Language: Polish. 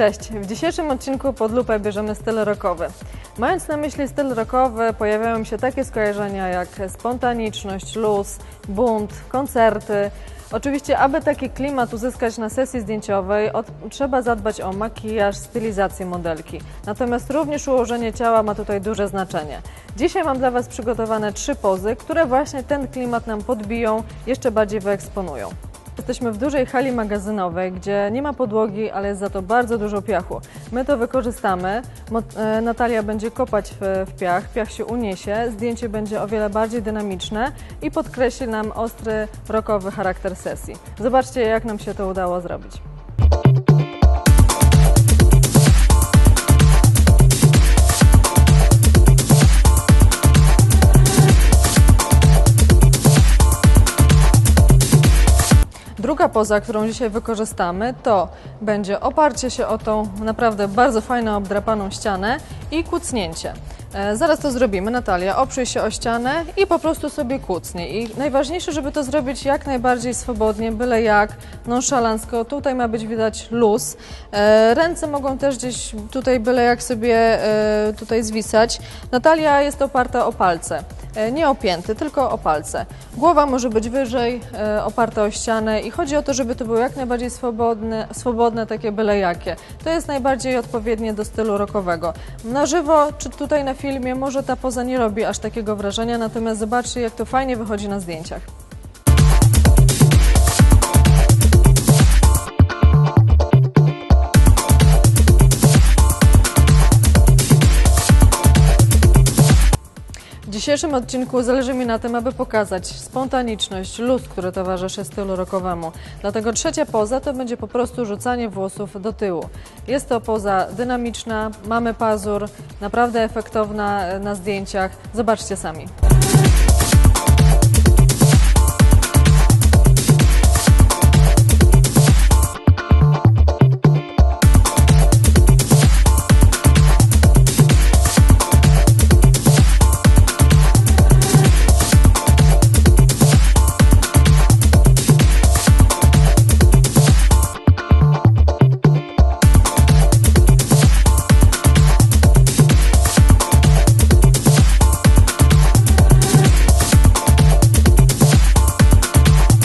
Cześć! W dzisiejszym odcinku pod lupę bierzemy styl rockowy. Mając na myśli styl rockowy, pojawiają się takie skojarzenia jak spontaniczność, luz, bunt, koncerty. Oczywiście, aby taki klimat uzyskać na sesji zdjęciowej, od, trzeba zadbać o makijaż, stylizację modelki. Natomiast również ułożenie ciała ma tutaj duże znaczenie. Dzisiaj mam dla Was przygotowane trzy pozy, które właśnie ten klimat nam podbiją, jeszcze bardziej wyeksponują. Jesteśmy w dużej hali magazynowej, gdzie nie ma podłogi, ale jest za to bardzo dużo piachu. My to wykorzystamy. E, Natalia będzie kopać w, w piach, piach się uniesie, zdjęcie będzie o wiele bardziej dynamiczne i podkreśli nam ostry, rockowy charakter sesji. Zobaczcie, jak nam się to udało zrobić. Druga poza, którą dzisiaj wykorzystamy, to będzie oparcie się o tą naprawdę bardzo fajną, obdrapaną ścianę i kucnięcie. E, Zaraz to zrobimy. Natalia, oprzyj się o ścianę i po prostu sobie kucnij. I najważniejsze, żeby to zrobić jak najbardziej swobodnie, byle jak, nonszalancko. Tutaj ma być widać luz. E, Ręce mogą też gdzieś tutaj byle jak sobie e, tutaj zwisać. Natalia jest oparta o palce. E, Nie o pięty, tylko o palce. Głowa może być wyżej, e, oparta o ścianę i chodzi o to, żeby to było jak najbardziej swobodne, swobodne takie byle jakie. To jest najbardziej odpowiednie do stylu rockowego. Na żywo, czy tutaj na filmie, może ta poza nie robi aż takiego wrażenia, natomiast zobaczcie, jak to fajnie wychodzi na zdjęciach. W dzisiejszym odcinku zależy mi na tym, aby pokazać spontaniczność, luz, który towarzyszy stylu rockowemu. Dlatego trzecia poza to będzie po prostu rzucanie włosów do tyłu. Jest to poza dynamiczna, mamy pazur, naprawdę efektowna e, na zdjęciach. Zobaczcie sami.